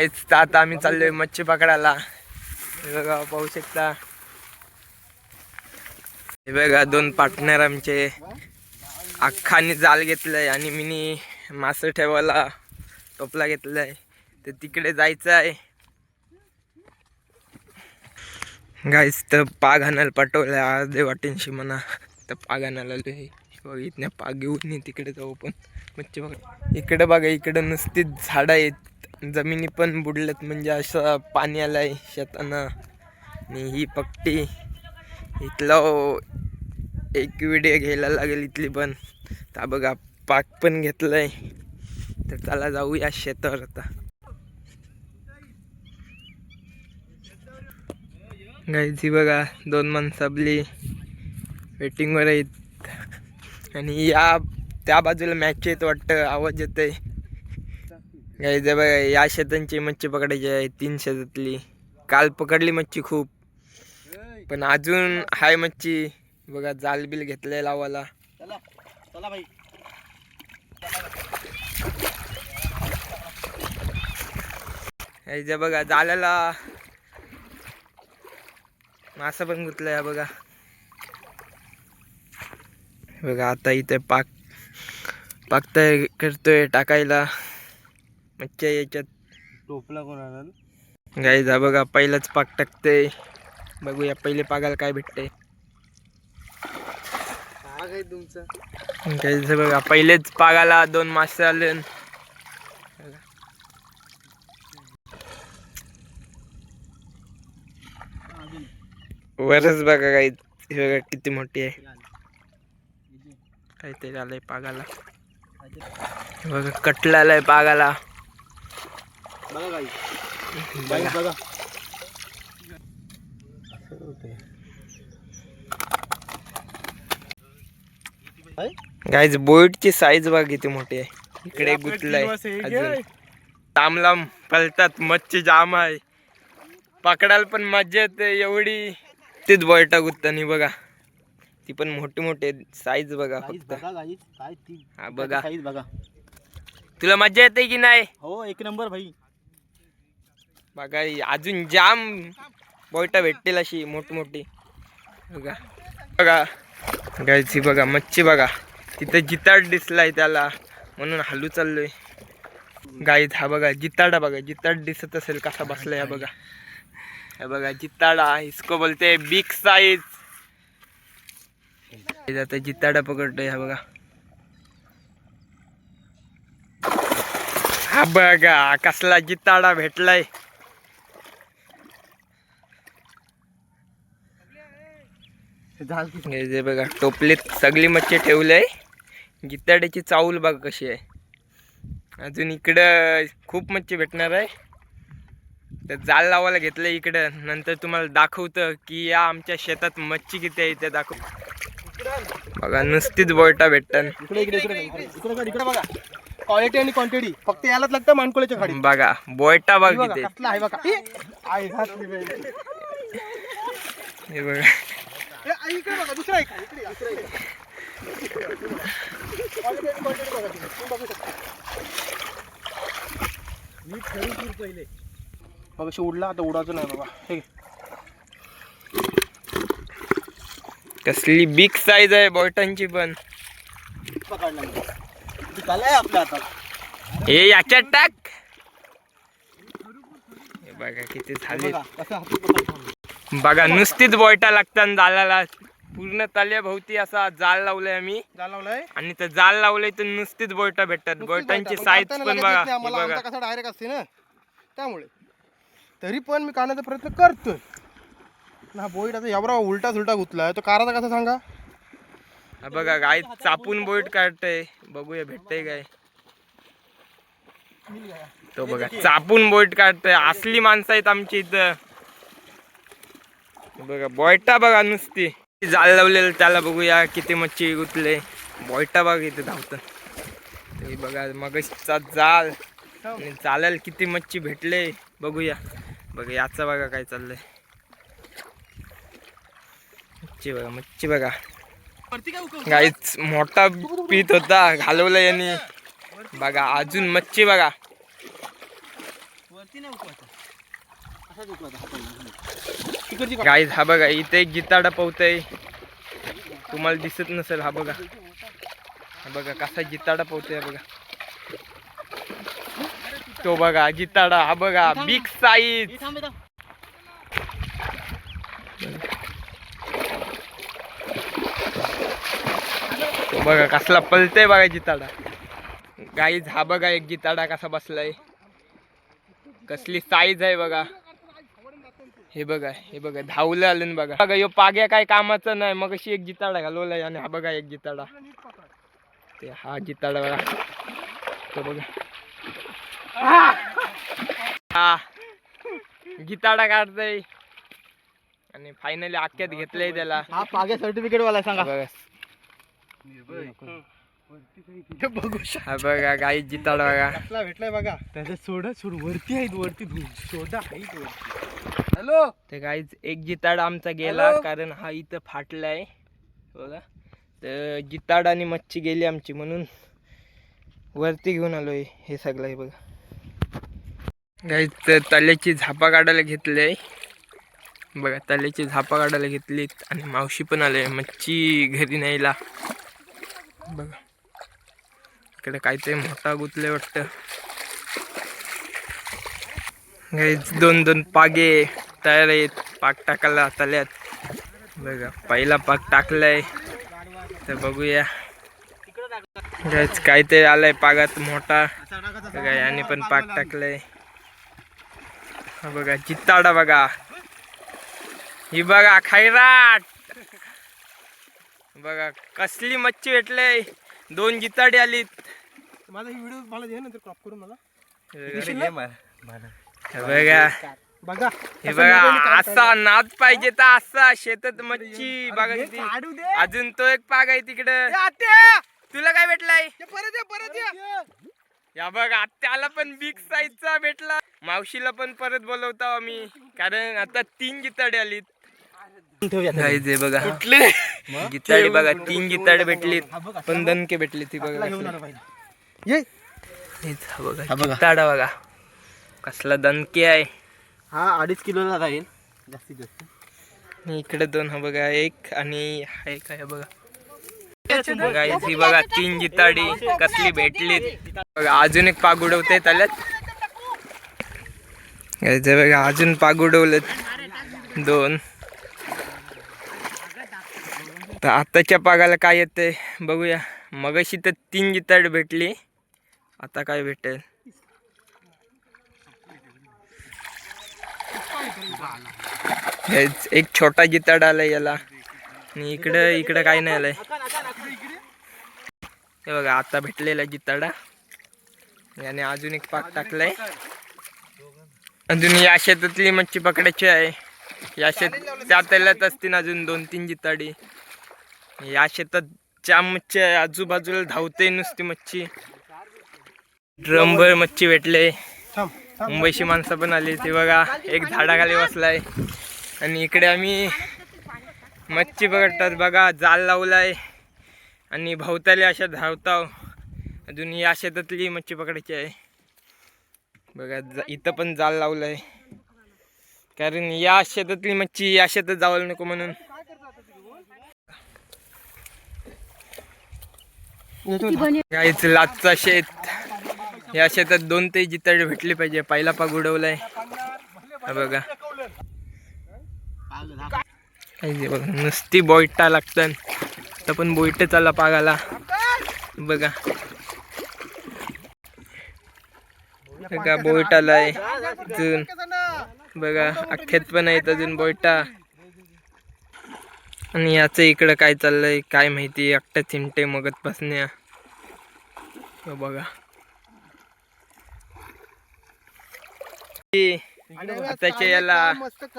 काहीच तर आता आम्ही चाललोय मच्छी पकडायला. हे बघा पाहू शकता. हे बघा दोन पार्टनर आमचे. अख्खानी जाल घेतलंय आणि मिनी मासे ठेवायला टोपला घेतलाय. तर तिकडे जायचं आहे गाईच तर पाग आणायला पाठवलं अर्धे वाटेंशी म्हणा. तर पाग आणायला आलोय. बघ इथनं पाग घेऊन ये तिकडे जाऊ पण मच्छी बघा इकडे बघा इकडे नुसतीच झाडं आहेत. जमिनी पण बुडल्यात म्हणजे असं पाणी आलं आहे शेतानं. आणि ही पट्टी इथला एक व्हिडिओ घ्यायला लागेल इथली पण. तर बघा पाक पण घेतलंय. तर चला जाऊया शेतावर आता. गायची बघा दोन माणसं आपली वेटिंगवर आहेत. आणि या त्या बाजूला मॅच येत वाटतं आवाज येतोय. गायचं बघा या शेतांची मच्छी पकडायची आहे तीन शेतातली. काल पकडली मच्छी खूप. पण अजून हाय मच्छी. बघा जाल बिल घेतलंय भाई याच्या बघा जाल्याला मासा पण गुतलाय हा बघा. बघा आता इथे पाक पाक तयार करतोय टाकायला. मच्छ्या याच्यात. टोपला कोणाला गाई जा बघा पहिलाच पाक टाकते बघूया पहिले पागाला काय भेटते काय आहे तुमचं. बघा पहिलेच पागाला दोन मासे आले. वरच बघा गाई हे बघा किती मोठी आहे. काहीतरी आलंय पागाला हे बघा कटला आलाय पागाला बघा काही बाई बघा. गाईज बोईटची साईज बघा किती मोठी आहे. इकडे गुतलाय अजून. लांब लांब पलतात मच्छी जाम आहे. पकडायला पण मजा येते एवढी. तीच बोयटा गुत्तानी बघा. ती पण मोठी मोठी साईज बघा साईज फक्त. बघा गाईज काय ती. हा बघा. साईज बघा. तुला मजा येते की नाही? हो एक नंबर भाई. बघा अजून जाम बोयटा भेटतील अशी मोठी मोठी बघा. बघा. गायची बघा मच्छी बघा. तिथे जिताड दिसलाय त्याला. म्हणून हलू चाललोय. गाईत हा बघा जिताडा बघा. जिताड दिसत असेल कसा बसलाय हा बघा. हा बघा जिताडा इसको बोलते बिग साईज आता जिताडा पकडतोय हा बघा. हा बघा कसला जिताडा भेटलाय झाल की हे जे बघा टोपलीत सगळी मच्छी ठेवलंय. जिताड्याची चावल बघा कशी आहे. अजून इकडं खूप मच्छी भेटणार आहे. तर जाल लावायला घेतलं इकडं. नंतर तुम्हाला दाखवतं की या आमच्या शेतात मच्छी किती आहे ते दाखव. बघा नुसतीच बोयटा भेटतात बघा, क्वालिटी आणि क्वांटिटी फक्त यालाच लागतं मानकोळ्याच्या खाडी बघा बोयटा हे बघा किती. आहे बघा. इकडे बघा दुसरा एक आहे, इकडे, इकडे. बघा तुम्ही. तुम्ही बघू शकता. बघ अशी उडला आता उडायचं नाही बाबा हे घे. कसली बिग साईज आहे बोयटांची पण पकडला मी. ती कला आहे आपल्या हातात हे याच्यात टाक हे बघा किती झाले बघा कसं हातात पकडतो. बघा नुसतीच बोयटा लागतात जालाला. पूर्ण तल्याभोवती असा जाल लावलाय आम्ही. जाळ लावलाय? आणि तर जाल लावलंय तर नुसतीच बोयटा भेटतात. बोयटांची. साईज पण बघा कसा डायरेक्ट असते ना. त्यामुळे. तरी पण मी काढण्याचा प्रयत्न करतोय. ना बोईट आता एवढा उलटा सुलटा गुतलाय. तो काराचा कसा सांगा? हा बघा गाय चापून बोईट काढतय. बघूया भेटतय काय? तो बघा चापून बोईट काढतोय. असली माणसं आहेत आमची इथं. बघा बॉयटा बघा नुसती. जाळ लावलेलं त्याला बघूया किती मच्छी गुतले. बॉयटा बघा इथे धावतं. बघा मगचा जाल चालेल किती मच्छी भेटले बघूया. बघा याचा बघा काय चाललंय. मच्छी बघा मच्छी बघा. गाईच मोठा पीत होता घालवला यांनी. बघा अजून मच्छी बघा. वरती नाही गाईज हा बघा इथे एक जिताडा पोहतय तुम्हाला दिसत नसेल हा बघा. हा बघा कसा जिताडा पोहतोय हा बघा. तो बघा जिताडा हा बघा बिग साईज. तो बघा कसला पलतय बघा जिताडा गाईज हा बघा एक जिताडा कसा बसलाय. कसली साईज आहे बघा. हे बघा हे बघा धावलं आलं ना बघा. बघा यो पाग्या काय कामाचं नाही. मग अशी एक जिताडा घालवलाय आणि हा बघा एक जिताडा. ते हा जिताडा बघा. तो बघा. हा! जिताडा काढतय. आणि फायनली अख्ख्यात घेतलंय त्याला. हा पाग्या सर्टिफिकेट वाला सांगा. बघा. हे बघू. हा बघा. गाई जिताडा बघा. भेटलाय बघा. त्याचं सोडा सोड वरती आहेत वरती सोडा आहेत वरती. हॅलो? तर गाईज एक जिताडा आमचा गेला? कारण हा इथं फाटलाय. बघा. तर जिताड आणि मच्छी गेली आमची म्हणून. वरती घेऊन आलोय हे सगळं हे बघा. गाईज तर तल्याची झापा काढायला घेतले बघा तल्याची झापा काढायला घेतलीत आणि मावशी पण आले. मच्छी घरी न्यायला. बघा. इकडे काहीतरी मोठा गुतले वाटतं. गाईज दोन दोन पागे. तयार आहेत पाक टाकायला तल्यात बघा पहिला पाक टाकलाय. तर बघूया. ते आलाय पागात मोठा. बघा याने पण पाक टाकलाय. बघा चित्ताडा बघा. ही बघा खैराट. बघा कसली मच्छी भेटले दोन जिताडे आलीत. माझा व्हिडिओ मला दे नंतर क्रॉप करून मला. बघा. बघा हे बघा असा नाद पाहिजे तर असा शेतात मच्छी बघा किती. अजून तो एक पाग आहे तिकडं! तुला काय भेटलाय? ये परत ये. परत ये. या बघ आत्याला पण बिग साईजचा भेटला. मावशीला पण परत बोलवतो आम्ही. कारण आता तीन जिताडे आलीत. हे बघा. जिताडे बघा तीन जिताडे भेटलीत. पण दणके भेटले ती बघा हा बघा हा बघा. जिताडा बघा. कसला दणके आहे. हा अडीच किलोला राहील. जास्तीत जास्त. इकडे दोन हा बघा एक आणि हा एक आहे बघा. Guys, ही बघा तीन जिताडी कसली भेटलीत. बघा अजून एक पाग उडवते हे बघा अजून पाग उडवलेत. दोन. तर आताच्या पागाला काय येते बघूया. मगाशी तर तीन जिताड भेटली. आता काय भेटेल? एक छोटा जिताड आलाय याला. आणि इकडं इकडं काही नाही आलंय. हे बघा आता भेटलेला जिताडा. याने अजून एक पाक टाकलाय. अजून या शेतातली मच्छी पकडायची आहे. या शेत त्या तल्यात असतील अजून दोन तीन जिताडी. या शेतात ज्या मच्छी आहे आजूबाजूला धावते नुसती मच्छी. ड्रमभर मच्छी भेटले. मुंबईची माणसं पण आली. ती बघा एक झाडाखाली बसलाय. आणि इकडे आम्ही मच्छी पकडतात बघा जाल लावलाय. आणि भोवताली अशा धावताव. अजून या शेतातली मच्छी पकडायची आहे. बघा जा- इथं पण जाल लावलाय. कारण या शेतातली मच्छी या शेतात जावं नको म्हणून. गाईच लाचचा शेत. या शेतात दोन ते जिताडे भेटले पाहिजे. पहिला पाग उडवलाय. बघा. पाहिजे बघा नुसती बोयटा लागतं तर पण बोईट चालला पागाला. बघा. बघा बोईट अजून बघा अख्ख्यात पण आहेत अजून बोयटा. आणि याचं इकडं काय चाललंय काय माहिती एकटा चिमटे मगत बसण्या. हो बघा आताच्या याला मस्त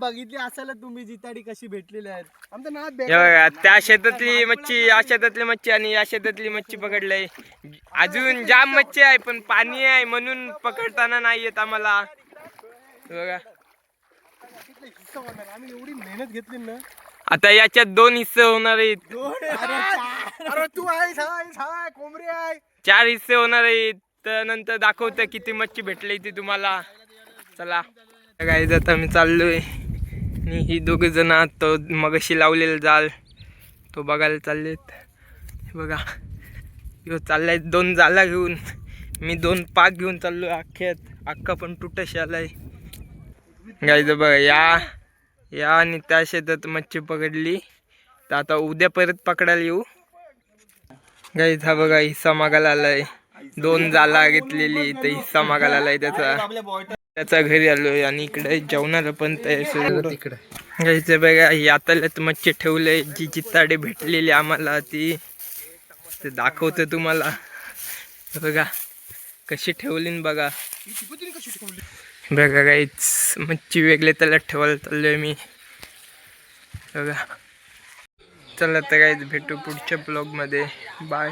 बघितली असाल तुम्ही जिताडी कशी भेटलेली आहेत आमचं नाद हे बघा त्या शेतातली मच्छी या शेतातली मच्छी आणि या शेतातली मच्छी पकडलंय. अजून जाम मच्छी आहे पण पाणी आहे म्हणून पकडताना नाही येत आम्हाला. हे बघा. हिस्सा होणार. आम्ही एवढी मेहनत घेतली ना आता याच्यात दोन हिस्से होणार आहेत. अरे तू आहेस आहेस हाय कोंबडी आहे. चार हिस्से होणार आहेत. तर नंतर दाखवतं किती मच्छी भेटली ती तुम्हाला. चला. गाईज आता मी चाललोय. आणि ही दोघे जण तो मगाशी लावलेला जाल. तो बघायला चाललेत. हे बघा. ह्यो चाललाय दोन जाला घेऊन. मी दोन पाक घेऊन चाललो अख्ख्यात. अख्खा पण तुटशी आलाय. गाईज बघा या. या आणि त्या शेतात मच्छी पकडली. तर आता उद्या परत पकडायला येऊ. गाईज हा बघा हिस्सा मागायला आलाय. दोन जाला घेतलेली तर हिस्सा मागायला आलाय त्याचा. त्याचा घरी आलोय आणि इकडे जेवणाला पण तयार तिकडे. बघा आताल्यात मच्छी ठेवलंय. जी चित्ताडे भेटलेली आम्हाला ती. ते दाखवतो तुम्हाला. बघा कशी ठेवली बघा. बघा काहीच मच्छी वेगळे त्याला ठेवायला चाललोय मी. बघा. चला तर काहीच भेटू पुढच्या ब्लॉगमध्ये बाय